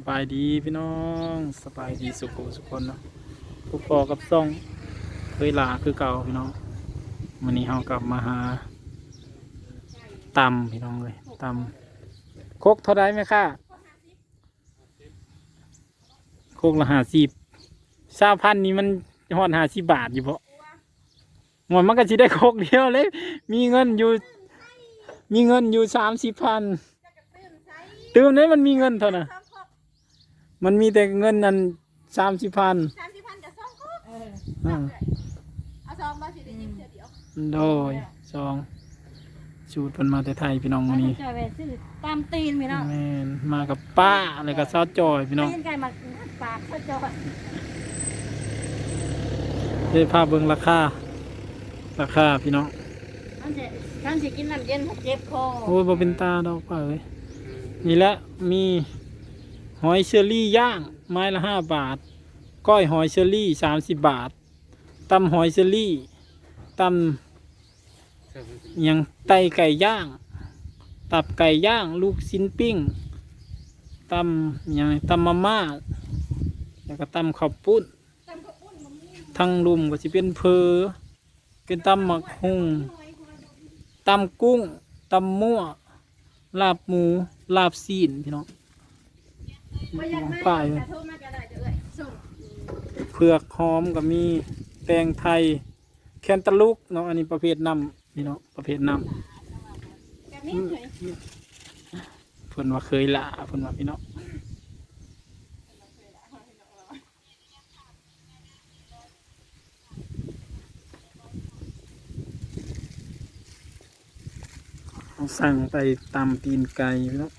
สบายดีพี่น้องสบายดีสุขสุขคนเนาะพวกพอกับซ่องเคยลาคือเก่าพี่น้องวันนี้เรากลับมาหาตำพี่น้องเลยตำโคกเท่าไรไหมค่ะโคกละห้าสิบชาพันนี้มันหอดห้าสิบบาทอยู่เพาะหมดมันก็จะได้โคกเดียวเลย มีเงินอยู่ มีเงินอยู่สามสิบพันตื่มเนี่ยมันมีเงินเท่านั้นสองครบ มันมีแต่เงินนั้นสามสิบพันสามสิบพันกับสองครบเออเอาสองมาสิได้ยินเสียเดียวโดยสองชูดเพิ่นมาแต่ไทยพี่น้องมัวันนนี้จะไปซื้อตามตีนพี่น้องแม่นมากับป้าอะไรกับซาวจอยพี่น้องตีนไก่มาปากเขาจอดได้ภาพเบิ่งราคา ราคาพี่น้อง ท่านจะท่านจะกินน้ำเย็นถ้าเจ็บคอโอ้ยบ่เป็นตาดอกเปล่าเลยนี่แหละมี หอยเชอรี่ย่าง ไม้ละห้าบาท ก้อยหอยเชอรี่สามสิบบาทตำหอยเชอรี่ตำยังไตไก่ย่าง ตับไก่ย่าง ลูกชิ้นปิ้งตำยังตำมาม่าแล้วก็ตำข้าวปุ้นทั้งรุมก็จะเป็นเพอเป็นตำหมักหุงตำกุ้งตำมั่วลาบหมูลาบซีนพี่น้อง ป้ายจะโทรมาก็ได้เด้อเอ้ยส่งเผือกหอมก็มีแตงไทย แคนตาลูกเนาะอันนี้ประเภทน้ำพี่น้องประเภทน้ำกับนี้เลยเพิ่นว่าเคยละเพิ่นว่าพี่น้องเอาสั่งไปตำตีนไก่พี่น้อง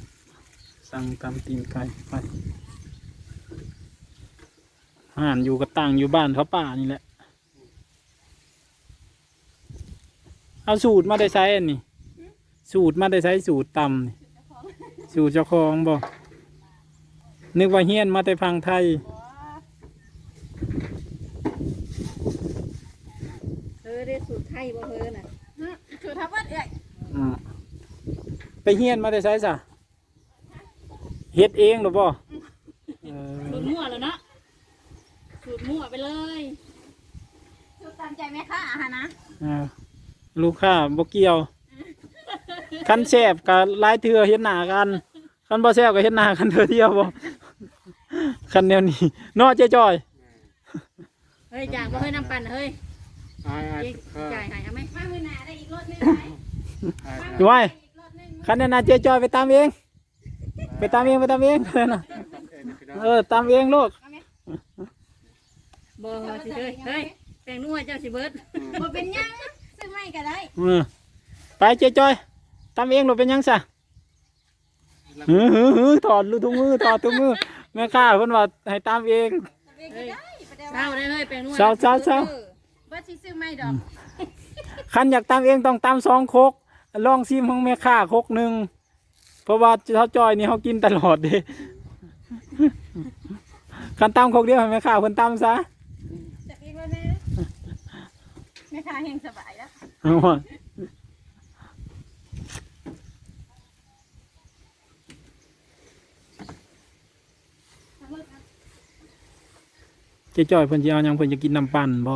สั่งตำตีนไก่ไปห่านอยู่กับตังอยู่บ้านเขาป่านี่แหละ เอาสูตรมาได้ใช้อันนี้สูตรมาได้ใช้สูตรตำนี่สู่เจ้าของบ่นึกว่าเฮียนมาแต่พังไทยเออได้สูตรไทยบ่เพิ่นน่ะถือทับวัดเอ้ยอืมไปเฮียนมาแต่ไสซะ เฮ็ดเองหรือบ่เออสูตรมั่วแล้วเนาะสูตรมั่วไปเลยถือตามใจแม่ค้าอาหารนะอ่าลูกค้าบ่เกี่ยว คันแซ่บก็หลายเทื่อเฮ็ดหน้ากัน คันบ่แซ่บก็เฮ็ดหน้ากันเทื่อเดียวบ่คันแนวนี้เนาะเจ๊จ้อยเฮ้ยจ่ายบ่เฮ้ยน้ำปั่นเฮ้ยอ่าอ่าเจ๊จ่ายให้เอาไหมมามือหน้าได้อีกรถหนึงไหมอ่าดูไว้อีกรถหนึงคันนั้นน่ะเจ๊จ้อยไปตามเอง ไปตามเองไปตามเองนั่นน่ะเออตามเองลูกบ่สิเฮ้ยเฮ้ยแป้งนัวเจ้าสิเบิดบ่เป็นหยังซื้อไม่ก็ได้เออไปเจ๊จ้อยตามเองหรือเป็นหยังซะหือหือหือถอดลูกทุกมือถอดทุกมือแม่ข้าเพิ่นว่าให้ตามเองตามเองก็ได้บ่ได้เช้าว่าได้เฮ้ยแป้งนัวเช้าเช้าเช้าบ่สิซื้อไม่ดอกคันอยากตามเองต้องตามสองโคกลองซิมของแม่ข้าโคกหนึ่ง เพราะว่าเท้าจอยนี่เขากินตลอดเด้คันตามโคกเดียวให้แม่ข้าเพิ่นตามซะจับเองแล้วนะแม่ค้าเฮงสบายแล้วเอาว่ะเจ๊จ้อยเพิ่นสิเอาหยังเพิ่นจะกินน้ำปั่นบ่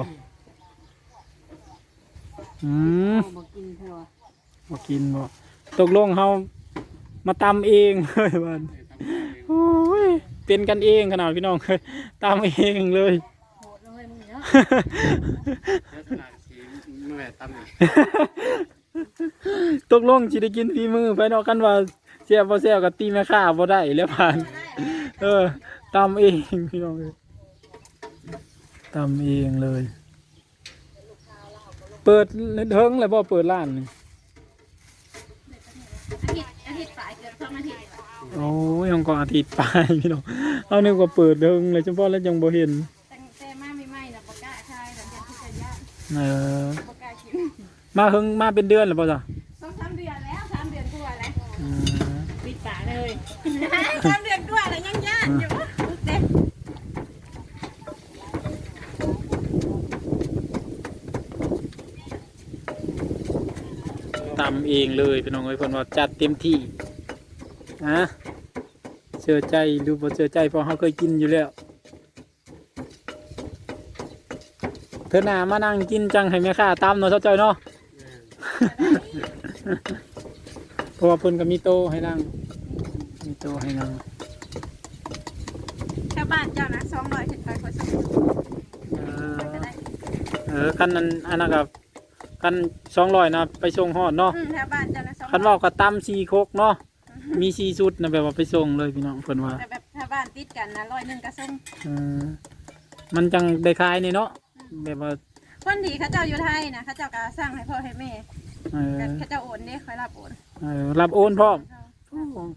อืมบ่กินเถอะบ่กินบ่ตกลงเฮา มาตำเองเลยบัดโอ้ยเป็นกันเองขนาดพี่น้องเคยตำเองเลยโหดเลยมึงเนาะเดี๋ยวขนาดสีเมื่อตั้มอีกตกลงสิได้กินฝีมือไปเนาะกันว่าเสียบ่แซ่บกับตีแม่ค้าบ่ได้แล้วผ่าน เออตำเองพี่น้องเลยตำเองเลย เปิดเฮิงเลยบ่เปิดร้านนี่ อาทิตย์อาทิตย์สายเกือบสองอาทิตย์ โอ้ยยังก็อาทิตย์ไปพี่น้องเอานึกว่าเปิดเฮิงเลยเฉพาะแล้วยังบ่เห็นตั้งแต่มาใหม่ๆน่ะบ่กล้าทายหลังจากที่จะย่างเออบ่กล้ากินมาเฮิงมาเป็นเดือนแล้วป่ะจ๊ะสองสามเดือนแล้วสามเดือนกว่าแล้วอืมปิดปากเลยสามเดือนกว่าแล้วยังย่านอยู่เด็กตำเองเลยพี่น้องเอ้ยเพิ่นว่าจัดเต็มที่ฮะ เชื่อใจหรือบ่เชื่อใจเพราะเขาเคยกินอยู่แล้วเธอหน้ามานั่งกินจังให้แม่ค้าตามเนาะเจ้าจ้อยเนาะเพราะว่าเพิ่นก็มีโตะให้นั่งมีโตะให้นั่งชาวบ้านเจ้านะสองร้อยถึงไปคนสองเออก็ได้เออคันนั้นอันนั้นกับคันสองร้อยนะไปส่งฮอดเนาะอืมชาวบ้านเจ้านะสองคันเว่าก็ตำซีโคกเนาะ มีซีสุดนะแบบว่าไปส่งเลยพี่น้องเพิ่นว่าแต่แบบชาวบ้านติดกันนะร้อยหนึ่งกระส่งเออมันจังได้ขายนี่เนาะแบบว่าคนดีเขาเจ้าอยู่ไทยนะเขาเจ้าก็สร้างให้พ่อให้แม่เออแต่เขาเจ้าโอนเด้คอยรับโอนเออรับโอนพร้อม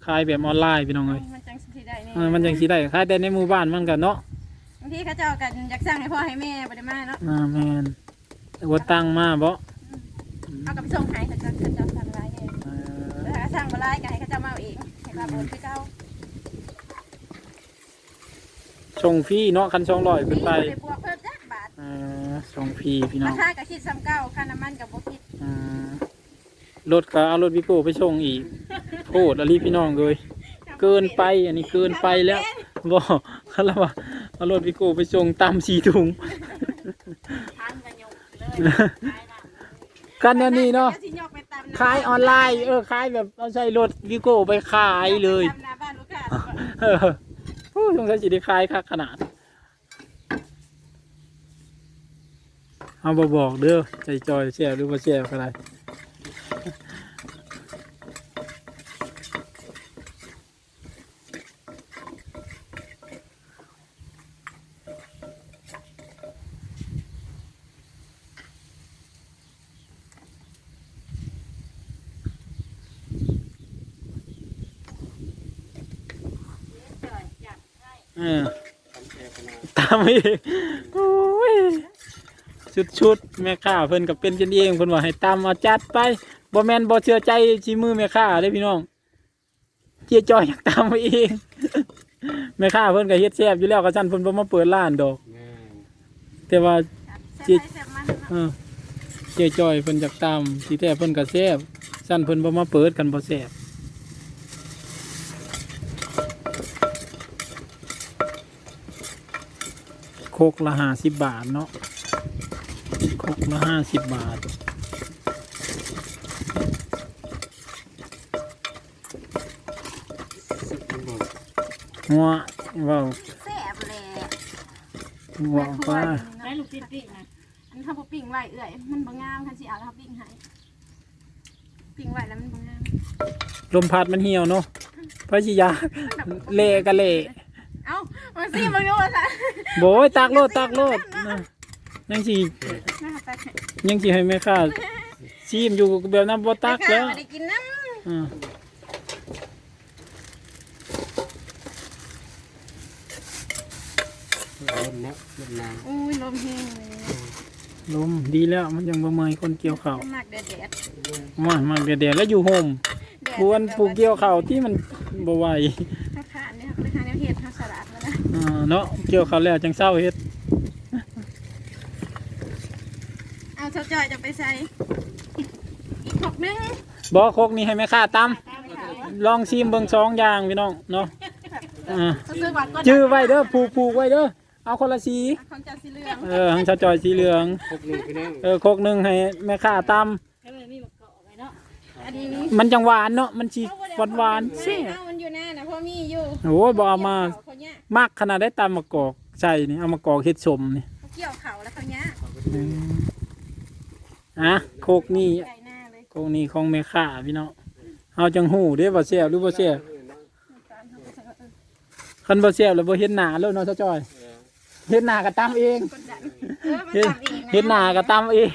ขายแบบออนไลน์พี่น้องเอ้ยมันจังสิได้นี่เออมันจังสิได้ขายแต่ในหมู่บ้านมันกันเนาะบางทีเขาเจ้ากันอยากสร้างให้พ่อให้แม่บ่ได้มาเนาะอ่าแม่นแต่ว่าตังมาบ่เอากับไปส่งให้เขาเจ้าเขาเจ้าสั่งรายเนี่ยเออแล้วถ้าสร้างบ่รายก็ให้เขาเจ้ามาเอาเองให้รับโอนคือเจ้าส่งฟรีเนาะคัน200ขึ้นไปบ่ได้บวกเพิ่มจักบาทเออส่งฟรีพี่น้อรางคาก็คิดซ้ำเก่าค่าน้ำมันก็บ่คิดอ่ารถก็เอารถวิโก้ไปส่งอีกโคตรอลีพี่น้องเลยเกินไปอันนี้เกินไปแล้วบ่เขาเรียกว่าเอารถวิโก้ไปส่งตามสีถุง ทานกันยกเลยขายน้ำกันอันนี้เนาะดี๋ยวสิยกไปตมห ขายออนไลน์ เออขายแบบเอาใส่รถวิโก้ไปขายเลยตามหน้าบ้านลูกค้าเออผู้สงสัยสิได้ขายคักขนาด เอาบบอกเด้อใจจอยแช่หรือว่าแช่ก็ได้ จ่อยจัดให้ เออทำเองขนาดตามเองโอ้ยชุดชุดๆแม่ค้าเพิ่นกับเป็นกันเองเพิ่นว่าให้ตามมาจัดไปบ่แม่นบ่เชื่อใจชีมือแม่ค้าเด้พี่น้องเจี๊ยจอยอยากตามมาเองแม่ค้าเพิ่นก็เฮ็ดแซ่บอยู่แล้วก็ซั่นเพิ่นบ่มาเปิดร้านดอกแม่แต่ว่าเสียไปเสียมันเออเจี๊ยจอยเพิ่นอยากตามสิแท้เพิ่นก็แซ่บซั่นเพิ่นบ่มาเปิดกันบ่แซ่บ โคกละ50บาทเนาะโคกละ50บาทสุดมันบอกหัวเว่าแซ่บแหละหัวว่าได้ลูกชิ้นปิ้งนะอันถ้าบ่ปิ้งไว้เอื่อยมันบ่งามคันสิเอาแล้วปิ้งให้ปิ้งไว้แล้วมันบ่งามลมพัดมันเหี่ยวเนาะพระชิยาเละกะเละเอ้ามันสิบ่รู้ว่าซะ โบยตากโลดตากโลดนะยังสินะคะตักให้ยังสิให้แม่ค้าซีมอยู่แบบนั้นบ่ตักแล้วไม่ได้กินน้อ่าลมนะลมนางำอุ้ยลมแห้งเลยลมดีแล้วมันยังบ่เมอยคนเกี่ยวข้าวมากแดดแดดมากมากแดดๆแล้วอยู่โฮมแดดควรปลูกเกี่ยวข้าวที่มันบ่ไหวถ้าขาดเนี่ยไปหาแนว เนาะเกี่ยวข้าวแล้วจังเศร้าเฮ็ดเอาเจ้าจอยจะไปใส่อีกหกนึงบ่คกนี่ให้แม่ค้าตำตามไปขายลองชิมเบิ่งสองอย่างพี่น้องเนาะอ่าซื้อก่อนก็จื้อไว้เด้อผูกผูกไว้เด้อเอาคนละสีของเจ้าสีเหลืองเออหังชาจอยสีเหลืองพวกลูกพี่น้องเออโคกหนึ่งให้แม่ค้าตก็เลยมีมะกอกไว้เนาะอันนี้นี่ำมันจังหวานเนาะมันสีหวานหวานๆไม่เซ่เอามันอยู่หน้านะเพราะมีอยู่โอ้ยบเอามา เขาเนี่ยมากขนาดได้ตามมะกอกใส่นี่เอามากอกเฮ็ดสมนี่เขาเกี่ยวเขาแล้วเขาเนี่ยอืมอะโคกนี่ไก่หน้าเลยโคกนี่ของแม่ค้าพี่น้องเอาจังหูเด้อบ่แซ่บหรือบ่แซ่บการเขาไปใส่เออคันบ่แซ่บแล้วบ่เฮ็ดหน้าแล้วเนาะชาจอยเฮ็ดหน้าก็ตำเอง กดดันเออมันเฮ็ดทำเองนะเฮ็ดหน้าก็ตำเอง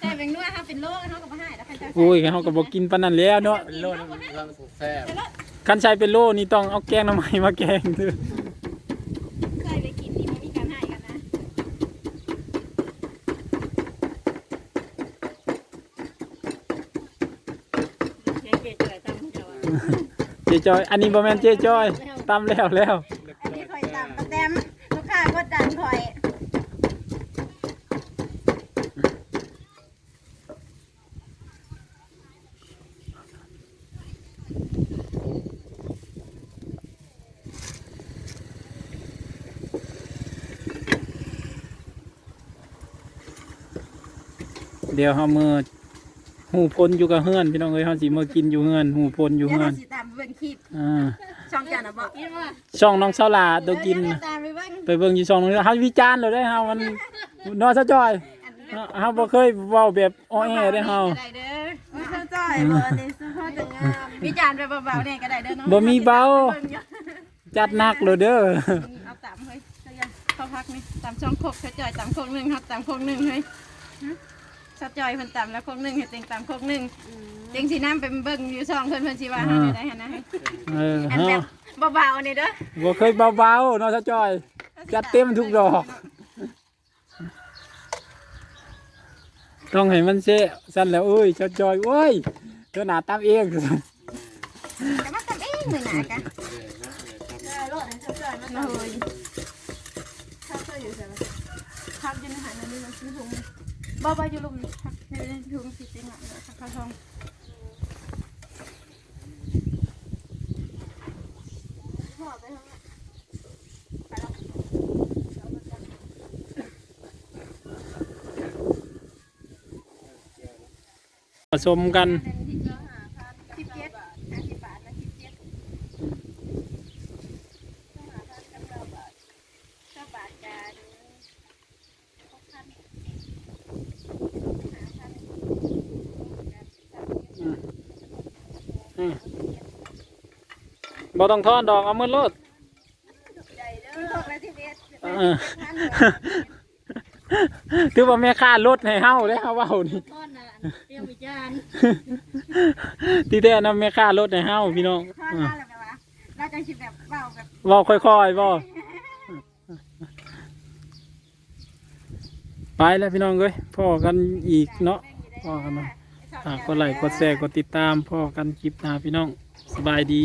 แต่เป็นนวดเขาเป็นโรคเขาก็ไม่ให้แล้วใครจะโอ้ยเฮาก็บ่กินปานนั้นแล้วเนาะเป็นโลดเราแซ่บคันใช้เป็นโลนี่ต้องเอาแกงหน้ำไม้มาแกงเด้อใส่ไปกินนี่ไม่มีการให้กันนะเจ๊เจ๊จ่อยตามเขาจะว่าเจจอย อันนี้บ่แม่นเจจอยตำแล้วแล้ว อันนี้คอยตามประแตมลูกค้ากดดันคอย เดี๋ยวเฮามือหูพลอยู่กับเฮือนพี่น้องเอ้ยเฮาสิมากินอยู่เฮือนหูพลอยู่เดี๋ยวเฮือเรานสิตามไปเบิ่งคลิปอ่าช่องจันทร์น่ะบอกกินว่าช่องน้องสาวหลาตัวกินเดี๋ยวน่ะเราตามไปเบิ่งไปเบิ่งอยู่ช่องนึงเฮาวิจารณ์เลยได้เฮามันนอนซะจอยอันนี้เฮาบ่เคยเว้าแบบอ้อแอได้เฮาก็ได้เด้อว่าเขาจ้อยบ่อันนี้สุภาพจะงามวิจารณ์ไปเบาๆเนี่ยก็ได้เด้อเนาะบ่มีเบาเบิ่งอยู่จัดหนักเลยเด้อเอาตามเฮ้ยเจ้ายังเข้าพักนี่ตามช่องโคกเจ้าจอยตามโคกหนึ่งครับตามโคกหนึ่งเฮ้ย ฮะเจ้าจอยเพิ่นตามแล้วโคกหนึ่งเฮ็ดเต็งตามโคกหนึ่งเต็งสีน้ำเป็นเบิ่งอยู่ช่องเพิ่นเพิ่นสิว่าเฮาได้ได้หั่นนะเอออันเฮาแบบเบาๆนี่เด้อบ่เคยเบาๆเนาะซะจอย จัดเต็มทุกดอก ต้องให้มันเซ่สั่นแล้วเอ้ยเจ้าจอยโอ้ยเจ้าหน้าตามเองแต่มาทำเองมื้อหน้ากันได้รถให้เจ้าจ่อยมันมาเฮ้ย ข้าวเสื้ออยู่ใช่ไหมครับอยู่ในหายในนี้มันซื้อถุง บ่บ่อยู่ลุมครับในถุงสิติงอะครับข้าวทองผสมกัน สิบเจ็ดห้าสิบบาทนะสิบเจ็ดเจ้าบาทกันหกพันห้าพัน บ่ต้องทอนดอกเอามือลดใหญ่เด้อหกและสิบเอ็ดเออคือว่าแม่ค้าลดให้เฮาเลยเฮาเว้านี่ต้นน่ะเตรียมวิจารณ์ที่แท้นำแม่ค้าลดให้เฮาพี่น้องทอดอ่ามาแล้วแบบว่าเราจะคิดแบบเบาแบบเว้าค่อยๆเว้าไปแล้วพี่น้องเอ้ยพ่อกันอีกเนาะพ่อกันเนาะฝากกดไลค์กดแชร์กดติดตามพ่อกันคลิปหน้าพี่น้องสบายดี